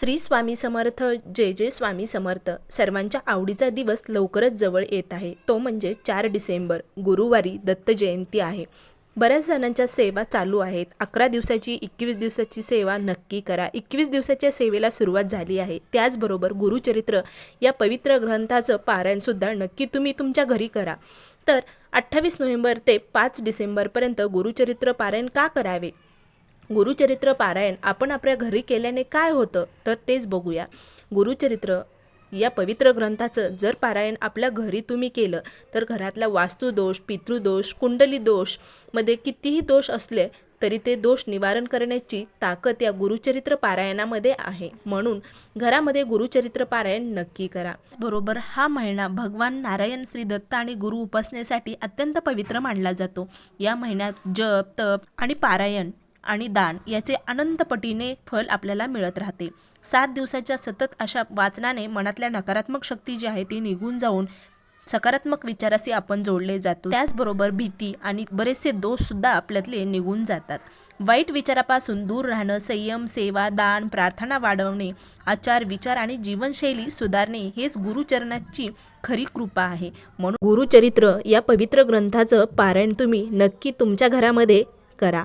श्री स्वामी समर्थ जे जे स्वामी समर्थ. सर्वांच्या आवडीचा दिवस लवकरच जवळ येत आहे. तो म्हणजे चार डिसेंबर गुरुवारी दत्त जयंती आहे. बऱ्याच जणांच्या सेवा चालू आहेत. अकरा दिवसाची एकवीस दिवसाची सेवा नक्की करा. एकवीस दिवसाच्या सेवेला सुरुवात झाली आहे. त्याचबरोबर गुरुचरित्र या पवित्र ग्रंथाचं पारायणसुद्धा नक्की तुम्ही तुमच्या घरी करा. तर अठ्ठावीस नोव्हेंबर ते पाच डिसेंबरपर्यंत गुरुचरित्र पारायण का करावे? गुरुचरित्र पारायण आपण आपल्या घरी केल्याने काय होतं तर तेच बघूया. गुरुचरित्र या पवित्र ग्रंथाचं जर पारायण आपल्या घरी तुम्ही केलं तर घरातला वास्तुदोष पितृदोष कुंडली दोषमध्ये कितीही दोष असले तरी ते दोष निवारण करण्याची ताकद या गुरुचरित्र पारायणामध्ये आहे. म्हणून घरामध्ये गुरुचरित्र पारायण नक्की करा. बरोबर हा महिना भगवान नारायण श्री दत्त आणि गुरु उपासनेसाठी अत्यंत पवित्र मानला जातो. या महिन्यात जप तप आणि पारायण आणि दान याचे अनंतपटीने फल आपल्याला मिळत राहते. सात दिवसाच्या सतत अशा वाचनाने मनातल्या नकारात्मक शक्ती जी आहे ती निघून जाऊन सकारात्मक विचाराशी आपण जोडले जातो. त्याचबरोबर भीती आणि बरेचसे दोषसुद्धा आपल्यातले निघून जातात. वाईट विचारापासून दूर राहणं संयम सेवा दान प्रार्थना वाढवणे आचार विचार आणि जीवनशैली सुधारणे हेच गुरुचरणाची खरी कृपा आहे. म्हणून गुरुचरित्र या पवित्र ग्रंथाचं पारायण तुम्ही नक्की तुमच्या घरामध्ये करा.